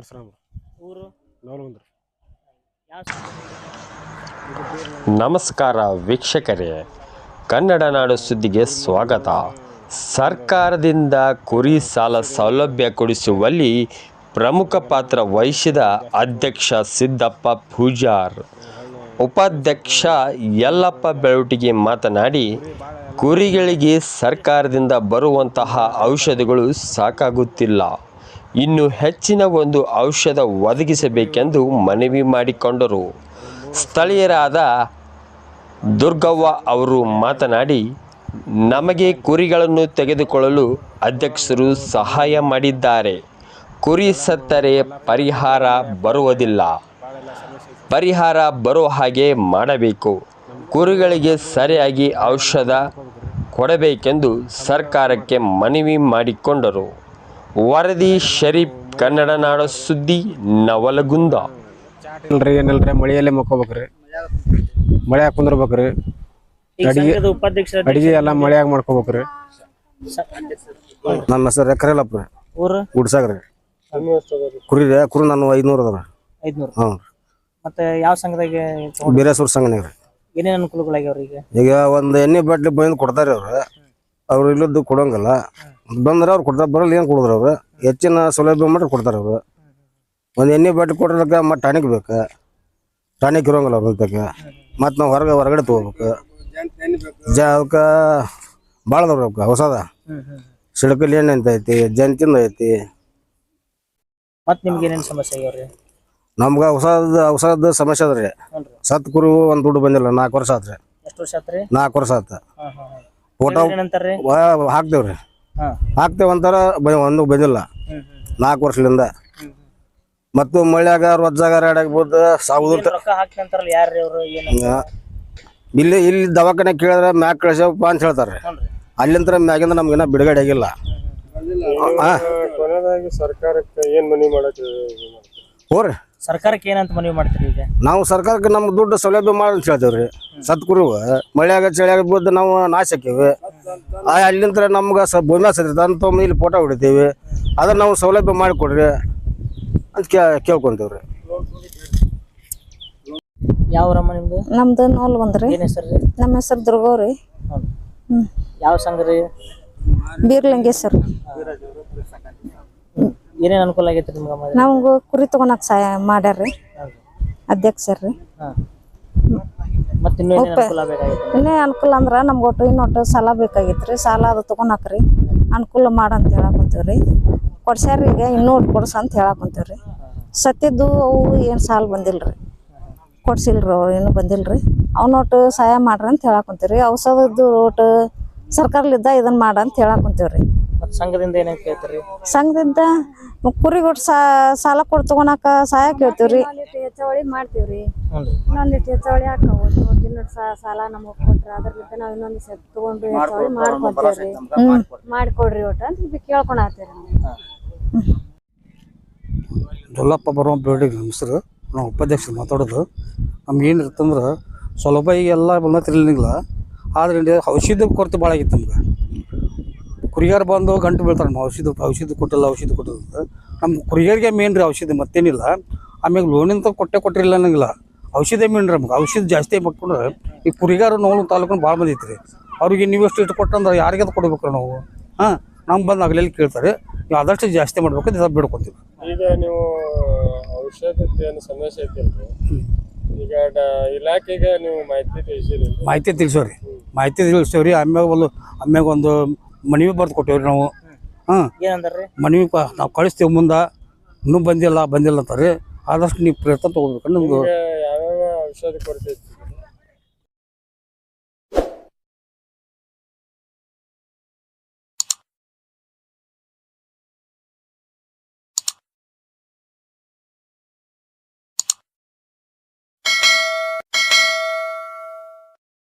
ಬಸರಾಮ ಊರು? ನವಲಗುಂದ್ರಿ ಯಾವ ನಮಸ್ಕಾರ ವೀಕ್ಷಕರೇ. ಕನ್ನಡ ನಾಡು ಸುದ್ದಿಗೆ ಸ್ವಾಗತ. ಸರ್ಕಾರದಿಂದ ಕುರಿ ಸಾಲ ಸೌಲಭ್ಯ ಕೊಡಿಸುವಲ್ಲಿ ಪ್ರಮುಖ ಪಾತ್ರ ವಹಿಸಿದ ಅಧ್ಯಕ್ಷ ಸಿದ್ದಪ್ಪ ಪೂಜಾರ್. ಉಪಾಧ್ಯಕ್ಷ ಯಲ್ಲಪ್ಪ ಬೆಳವಟಿಗೆ ಮಾತನಾಡಿ ಕುರಿಗಳಿಗೆ ಸರ್ಕಾರದಿಂದ ಬರುವಂತಹ ಔಷಧಿಗಳು ಸಾಕಾಗುತ್ತಿಲ್ಲ. ಇನ್ನು ಹೆಚ್ಚಿನ ಒಂದು ಔಷಧ ಒದಗಿಸಬೇಕೆಂದು ಮನವಿ ಮಾಡಿಕೊಂಡರು. ಸ್ಥಳೀಯರಾದ ದುರ್ಗವ್ವ ಅವರು ಮಾತನಾಡಿ, ನಮಗೆ ಕುರಿಗಳನ್ನು ತೆಗೆದುಕೊಳ್ಳಲು ಅಧ್ಯಕ್ಷರು ಸಹಾಯ ಮಾಡಿದ್ದಾರೆ. ಕುರಿ ಸತ್ತರೆ ಪರಿಹಾರ ಬರುವುದಿಲ್ಲ. ಪರಿಹಾರ ಬರೋ ಹಾಗೆ ಮಾಡಬೇಕು. ಕುರಿಗಳಿಗೆ ಸರಿಯಾಗಿ ಔಷಧ ಕೊಡಬೇಕೆಂದು ಸರ್ಕಾರಕ್ಕೆ ಮನವಿ ಮಾಡಿಕೊಂಡರು. ವರದಿ ಶರೀಫ್ ಕನ್ನಡ ನಾಡ ಸುದ್ದಿ ನವಲಗುಂದ. ಇಲ್ರಿ ಏನಿಲ್ರಿ ಮಳೆಯಲ್ಲೇ ಮಕ್ಕೋಬೇಕ್ರಿ ಮಳೆ ಕುಂದ್ರಬೇಕ್ರಿ ಅಡಿಗೆ- ಉಪಾಧ್ಯಕ್ಷರ ಅಡಿಗೆ ಎಲ್ಲ ಮಳೆಯಾಗ ಮಾಡ್ಕೋಬೇಕ್ರಿ. ನನ್ನ ಹೆಸರು ಕರೆಯಲ್ಲಪ್ಪ ಊರು? ಗುಡ್ಸಾಗ್ರಿ. ಕುರಿ ರೀ ಕುರಿ ನಾನು ಐದ್ನೂರ ಹ್ಞೂ ಮತ್ತೆ ಯಾವ ಸಂಘದಾಗೆ ಬೇರೆ ಬೀರೇಶ್ವರ ಸಂಘನಾಗ ಏನೇನು ಏನೇನ್ ಅನುಕೂಲಗಳಾಗ್ಯಾವ್ರಿ ಈಗ? ಈಗ ಒಂದು ಎಣ್ಣೆ ಬಾಟ್ಲಿ ಬಂದು ಕೊಡ್ತಾರೆ ಅವ್ರು. ಅವ್ರು ಇಲ್ಲದ್ದು ಕೊಡೋಂಗಲ್ಲ. ಬಂದ್ರೆ ಅವ್ರು ಕೊಡ್ತಾರೆ ಬರಲ್ಲ ಏನು ಕೊಡಿದ್ರು ಅವ್ರು? ಹೆಚ್ಚಿನ ಸೌಲಭ್ಯ ಮಾಡಿ ಕೊಡ್ತಾರೆ ಅವರು. ಒಂದು ಎಣ್ಣೆ ಬಟ್ಟೆ ಕೊಡ್ರಕ್ಕೆ ಮತ್ತೆ ಟಾನಿಕ್ ಬೇಕು. ಟಾನಿಕ್ ಇರೋಂಗಲ್ಲ ಅವ್ರ ಮತ್ತೆ ಮತ್ತು ನಾವು ಹೊರಗೆ ಹೊರಗಡೆ ತೊಗೋಬೇಕು. ಜಾ ಅವಕ್ಕೆ ಭಾಳ ಅವಕ್ಕೆ ಹೊಸದ. ಸಿಡಕಲ್ಲಿ ಎಣ್ಣೆ ಅಂತ ಐತಿ ಜಂತಿಂದ ಐತಿ. ಮತ್ತೆ ನಿಮ್ಗೆ ಏನೇನು ಸಮಸ್ಯೆ ಆಗ್ಯಾವ್ರಿ ನಮ್ಗೆ ಹೊಸದ ಹೊಸದ ಸಮಸ್ಯೆ ಅದ ರೀ. ಸತ್ ಕುರು ಒಂದು ದುಡ್ಡು ಬಂದಿಲ್ಲ ನಾಲ್ಕು ವರ್ಷ ಆತ್ರಿ ಎಷ್ಟು ವರ್ಷ ಆತ್ರಿ ನಾಲ್ಕು ವರ್ಷ ಆತ. ಫೋಟೋ ಏನಂತಾರ್ರಿ? ಹಾಕ್ತೇವ್ರಿ ಹಾ. ಹಾಕ್ತೇವೆ ಅಂತಾರ ಬ ಒಂದು ಬಂದಿಲ್ಲ. ನಾಲ್ಕು ವರ್ಷದಿಂದ ಮತ್ತು ಮಳ್ಯಾಗ ರೊಜ್ಜಾಗ ರೊಕ್ಕ ಯಾರ್ರಿ ಅವ್ರು? ಏನ ಇಲ್ಲಿ ಇಲ್ಲಿ ದವಾಖಾನೆ ಕೇಳಿದ್ರೆ ಮ್ಯಾಗ ಕಳ್ಸಪ್ಪ ಅಂತ ಹೇಳ್ತಾರೆ ಅಲ್ಲಿಂದ ಮ್ಯಾಗಿಂದ ನಮ್ಗಿನ್ನ ಬಿಡುಗಡೆ ಆಗಿಲ್ಲ. ಕೊನೆಯದಾಗಿ ಸರ್ಕಾರಕ್ಕೆ ಏನ್ ಮನಿ ಮಾಡಕ್ಕೆ ಹೋರಿ. ಸರ್ಕಾರಕ್ಕೆ ಏನಂತ ಮನವಿ ಮಾಡ್ತೀರಿ ಈಗ? ನಾವು ಸರ್ಕಾರಕ್ಕೆ ನಮ್ಮ ದುಡ್ಡು ಸೌಲಭ್ಯ ಮಾಡಿ ಅಂತ ಹೇಳ್ತೇವ್ರಿ. ಸತ್ಕುರು ಮಳೆಯಾಗ ಮಳ್ಯಾಗ ಚಳಿಯಾಗ ಬಿದ್ದು ನಾವು ನಾಶ ಹಾಕಿವಿ ಅಲ್ಲಿಂದ ನಮ್ಗೆ ಸ ಭೂಮಿ ಸತ್ತಿರ್ತ ಅಂತ ತೊಗೊಂಡು ಇಲ್ಲಿ ಫೋಟೋ ಹೊಡಿತೀವಿ. ಅದನ್ನ ನಾವು ಸೌಲಭ್ಯ ಮಾಡಿಕೊಡ್ರಿ ಅಂತ ಕೇ ಕೇಳ್ಕೊಂತೀವ್ರಿ. ಯಾವ ಊರಮ್ಮ ನಿಮ್ದು? ನಮ್ದು ನೋಲ್ಗೊಂದ್ರಿ ಏನ್ ರೀ? ನಮ್ಮ ಹೆಸರು ದುರ್ಗವ್ರಿ ಯಾವ ಸಂಘ ರೀ? ಬೀರ್ಲಿಂಗೇಶ್ವರ. ಏನೇನ್ ಅನುಕೂಲ ಆಗೈತ್ರಿ ನಿಮ್ಗೆ ನಮ್ಗೂ ಕುರಿ ತಗೊಳಕ್ ಸಹಾಯ ಮಾಡ್ಯಾರ್ರಿ. ಅಧ್ಯಕ್ಷರ್ರಿ. ಮತ್ತೆ ಇನ್ನೂ ಅನುಕೂಲ ಬೇಕಾಗೈತೆ ಇನ್ನೇ ಅನುಕೂಲ ಅಂದ್ರ ನಮ್ಗೆ ಒಟ್ಟು ಇನ್ನೊಟ್ಟು ಸಾಲ ಬೇಕಾಗಿತ್ರಿ. ಸಾಲ ಅದು ತಗೊಳಕ್ರಿ ಅನುಕೂಲ ಮಾಡಂತ ಹೇಳಾಕುಂತೀವ್ರಿ ಕೊಡ್ಸ್ಯಾರ ಈಗ ಇನ್ನೂ ಒಟ್ಟು ಕೊಡ್ಸ ಅಂತ ಹೇಳಾಕುಂತೀವ್ರಿ ಸತ್ಯದ್ದು ಅವು ಏನು ಸಾಲ ಬಂದಿಲ್ರಿ. ಕೊಡ್ಸಿಲ್ರಿ ಅವ್ರು ಏನು ಬಂದಿಲ್ರಿ. ಅವನೊಟ್ಟು ಸಹಾಯ ಮಾಡ್ರಿ ಅಂತ ಹೇಳಾಕುಂತೀವ್ರಿ ಔಷಧದ್ದು ಒಟ್ಟು ಸರ್ಕಾರಲಿದ್ದ ಇದನ್ನ ಮಾಡ ಅಂತ ಹೇಳಾಕುಂತೀವ್ರಿ ಸಂಘದಿಂದ ಏನೇನ್ ಕೇಳ್ತೀರಿ? ಸಂಘದಿಂದ ಕುರಿಗೊಟ್ಟು ಕೊಟ್ಟು ಸಾಲ ಕೊಟ್ಟು ತಗೊಳಕ ಸಹಾಯ ಕೇಳ್ತೀವ್ರಿ. ಹೆಚ್ಚವಳಿ ಮಾಡ್ತೀವ್ರಿ. ಇನ್ನೊಂದಿಟ್ಟು ಹೆಚ್ಚವಳಿ ಹಾಕಾವು. ದಿನ ಸಾಲ ನಮಗ್ ಕೊಟ್ರ ಅದ್ರಲ್ಲಿದ್ದ ನಾವ್ ಇನ್ನೊಂದ್ ಸೆಟ್ ತಗೊಂಡು ಹೆಚ್ಚವಳಿ ಮಾಡ್ಕೊತೀವ್ರಿ ಮಾಡ್ಕೊಡ್ರಿ ಒಟ್ಟು ಅಂತ ಇದು ಕೇಳ್ಕೊಳತ್ತೀರಿ ನಾವು. ಜೊಲ್ಲಪ್ಪ ಬರೋ ಬಿಲ್ಡಿಂಗ್ ನಮ್ಮ ಹೆಸರು ನಾವು ಉಪಾಧ್ಯಕ್ಷರು ಮಾತಾಡೋದು. ನಮ್ಗೆ ಏನು ಇರ್ತಂದ್ರೆ ಸೌಲಭ್ಯ ಈಗ ಎಲ್ಲ ಬಂದತಿರ್ಲಿಲ್ಲ ಆದ್ರೆ ಇಲ್ಲಿ ಔಷಧಿ ಕೊರತೆ ಭಾಳ ಆಗಿತ್ತು ನಮ್ಗೆ. ಕುರಿಗಾರ ಬಂದು ಗಂಟು ಬೀಳ್ತಾರೆ. ನಮ್ಮ ಔಷಧಿ ಔಷಧಿ ಕೊಟ್ಟಿಲ್ಲ ಔಷಧಿ ಕೊಟ್ಟಿಲ್ಲ ನಮ್ಮ ಕುರಿಗಾರಿಗೆ ಮೇನ್ ರೀ ಔಷಧಿ ಮತ್ತೇನಿಲ್ಲ. ಆಮ್ಯಾಗ ಲೋನಿಂದ ಕೊಟ್ಟೆ ಕೊಟ್ಟಿರಲಿಲ್ಲ ಅನ್ನಂಗಿಲ್ಲ ಔಷಧಿ ಮೇನ್ ರೀ ನಮ್ಗೆ. ಔಷಧಿ ಜಾಸ್ತಿ ಮಾಡ್ಕೊಂಡ್ರೆ ಈ ಕುರಿಗಾರ ನೋವು ತಾಲೂಕು ಭಾಳ ಮಂದಿ ರೀ. ಅವ್ರಿಗೆ ನೀವು ಎಷ್ಟು ಇಷ್ಟು ಕೊಟ್ಟಂದ್ರೆ ಯಾರಿಗೆ ಅದು ಕೊಡ್ಬೇಕು ನಾವು? ಹಾಂ ನಮ್ಗೆ ಬಂದು ಅಗಲೆಲ್ಲಿ ಕೇಳ್ತಾರೆ. ನೀವು ಆದಷ್ಟು ಜಾಸ್ತಿ ಮಾಡ್ಬೇಕು ಅಂತ ಬಿಡ್ಕೊತೀವಿ. ಈಗ ನೀವು ಔಷಧದ ಏನು ಸಮಸ್ಯೆ ಐತಿಲ್ರಿ ಈಗ ಇಲಾಖೆಗೆ ನೀವು ಮಾಹಿತಿ ತಿಳಿಸಿರಿ. ಮಾಹಿತಿ ತಿಳಿಸೋರಿ. ಮಾಹಿತಿ ತಿಳಿಸ್ತೇವ್ರಿ ಆಮ್ಯಾಗ ಒಂದು ಆಮ್ಯಾಗ ಒಂದು ಮನವಿ ಬರ್ದು ಕೊಟ್ಟೇವ್ರಿ ನಾವು. ಹಾಂ. ಮನವಿ ನಾವು ಕಳಿಸ್ತೇವೆ ಮುಂದೆ. ಇನ್ನೂ ಬಂದಿಲ್ಲ ಬಂದಿಲ್ಲ ಅಂತಾರೆ ಆದಷ್ಟು ನೀವು ಪ್ರಯತ್ನ ತೊಗೋಬೇಕು ನಮ್ದು ಯಾವ್ಯಾವ ಯಾವ ಕೊರತೆ ಐತಿ